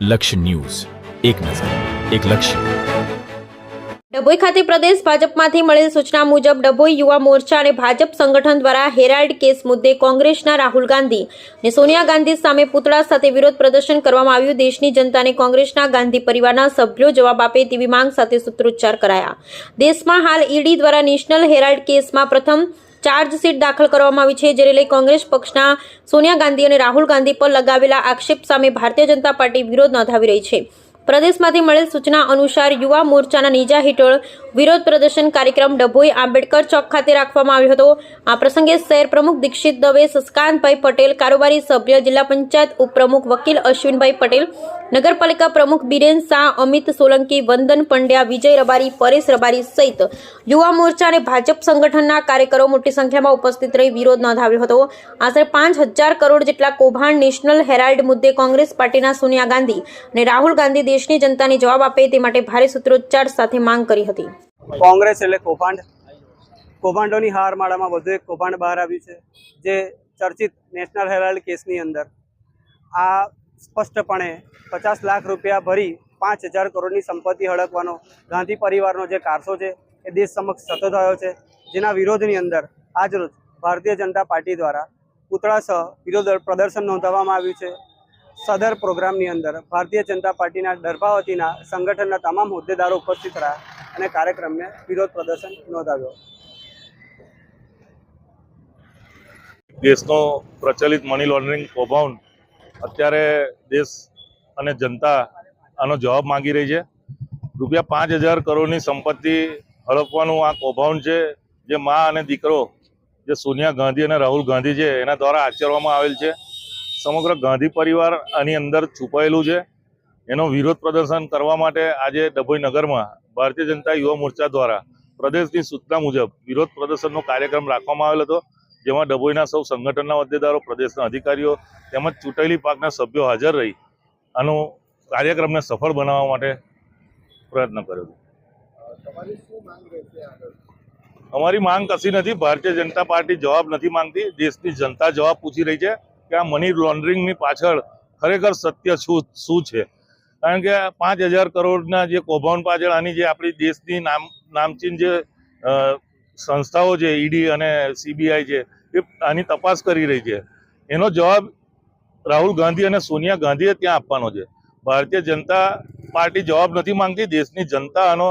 લક્ષ્ય ન્યૂઝ. એક નજર, એક લક્ષ્ય. ડભોઈ ખાતે પ્રદેશ ભાજપમાંથી મળેલ સૂચના મુજબ ડભોઈ યુવા મોરચા અને ભાજપ સંગઠન દ્વારા હેરાલ્ડ કેસ મુદ્દે કોંગ્રેસના રાહુલ ગાંધી અને સોનિયા ગાંધી સામે પૂતળા સાથે વિરોધ પ્રદર્શન કરવામાં આવ્યું. દેશની જનતાને કોંગ્રેસના ગાંધી પરિવારના સભ્યો જવાબ આપે તેવી માંગ સાથે સૂત્રોચ્ચાર કરાયા. દેશમાં હાલ ઈડી દ્વારા નેશનલ હેરાલ્ડ કેસમાં પ્રથમ ચાર્જશીટ દાખલ કરવામાં આવી છે, જેને લઈ કોંગ્રેસ પક્ષના સોનિયા ગાંધી અને રાહુલ ગાંધી પર લગાવેલા આક્ષેપ સામે ભારતીય જનતા પાર્ટી વિરોધ નોંધાવી રહી છે. પ્રદેશમાંથી મળેલ સૂચના અનુસાર યુવા મોરચાના નીજા હેઠળ વિરોધ પ્રદર્શન કાર્યક્રમ ડભોઈ આંબેડકર ચોક ખાતે રાખવામાં આવ્યો હતો. આ પ્રસંગે શહેર પ્રમુખ દીક્ષિત દવે સસ્કાંતભાઈ પટેલ, કારોબારી સભ્ય, જિલ્લા પંચાયત ઉપપ્રમુખ વકીલ અશ્વિનભાઈ પટેલ, નગરપાલિકા પ્રમુખ બિરેન શાહ, અમિત સોલંકી, વંદન પંડ્યા, વિજય રબારી, પરેશ રબારી સહિત યુવા મોરચા અને ભાજપ સંગઠનના કાર્યકરો મોટી સંખ્યામાં ઉપસ્થિત રહી વિરોધ નોંધાવ્યો હતો. આશરે પાંચ હજાર કરોડ જેટલા કૌભાંડ નેશનલ હેરાલ્ડ મુદ્દે કોંગ્રેસ પાર્ટીના સોનિયા ગાંધી અને રાહુલ ગાંધી દેશની જનતાને જવાબ આપે તે માટે ભારે સૂત્રોચ્ચાર સાથે માંગ કરી હતી. કોંગ્રેસ એટલે કૌભાંડ. કૌભાંડોની હારમાળામાં વધુ એક કૌભાંડ બહાર આવ્યું છે, જે ચર્ચિત નેશનલ હેરાલ્ડ કેસની અંદર. આ સ્પષ્ટપણે પચાસ લાખ રૂપિયા ભરી પાંચ હજાર કરોડની સંપત્તિ હડકવાનો ગાંધી પરિવારનો જે કારસો છે, એ દેશ સમક્ષ થતો થયો છે. જેના વિરોધની અંદર આજરોજ ભારતીય જનતા પાર્ટી દ્વારા પૂતળા સહ વિરોધ પ્રદર્શન નોંધાવવામાં આવ્યું છે. સદર પ્રોગ્રામની અંદર ભારતીય જનતા પાર્ટીના ડરભાવતીના સંગઠનના તમામ હોદ્દેદારો ઉપસ્થિત રહ્યા અને કાર્યક્રમને વિરોધ પ્રદર્શન નોંધાવ્યો. દેશનો પ્રચલિત મની લોન્ડરિંગ કૌભાંડ અત્યારે દેશ અને જનતા આનો જવાબ માંગી રહી છે. રૂપિયા પાંચ હજાર કરોડની સંપત્તિ હડપવાનું આ કૌભાંડ છે, જે મા અને દીકરો, જે સોનિયા ગાંધી અને રાહુલ ગાંધી છે, એના દ્વારા આચરવામાં આવેલ છે. સમગ્ર ગાંધી પરિવાર આની અંદર છુપાયેલું છે. એનો વિરોધ પ્રદર્શન કરવા માટે આજે ડભોઈ નગરમાં ભારતીય જનતા યુવા મોરચા દ્વારા પ્રદેશની સૂચના મુજબ વિરોધ પ્રદર્શનનો કાર્યક્રમ રાખવામાં આવેલ હતો, જેમાં ડભોઈના સૌ સંગઠનના હોદ્દેદારો, પ્રદેશના અધિકારીઓ તેમજ ચૂંટાયેલી પાકના સભ્યો હાજર રહી આનું કાર્યક્રમને સફળ બનાવવા માટે પ્રયત્ન કર્યો હતો. અમારી માંગ કશી નથી, ભારતીય જનતા પાર્ટી જવાબ નથી માંગતી, દેશની જનતા જવાબ પૂછી રહી છે. કે આ મની લોન્ડરિંગની પાછળ ખરેખર સત્ય શું શું છે? કારણ કે પાંચ હજાર કરોડના જે કૌભાંડ પાછળ આની જે આપણી દેશની નામ, નામચીન જે સંસ્થાઓ છે, ઈડી અને સીબીઆઈ છે એ આની તપાસ કરી રહી છે. એનો જવાબ રાહુલ ગાંધી અને સોનિયા ગાંધીએ ત્યાં આપવાનો છે. ભારતીય જનતા પાર્ટી જવાબ નથી માંગતી. દેશની જનતા આનો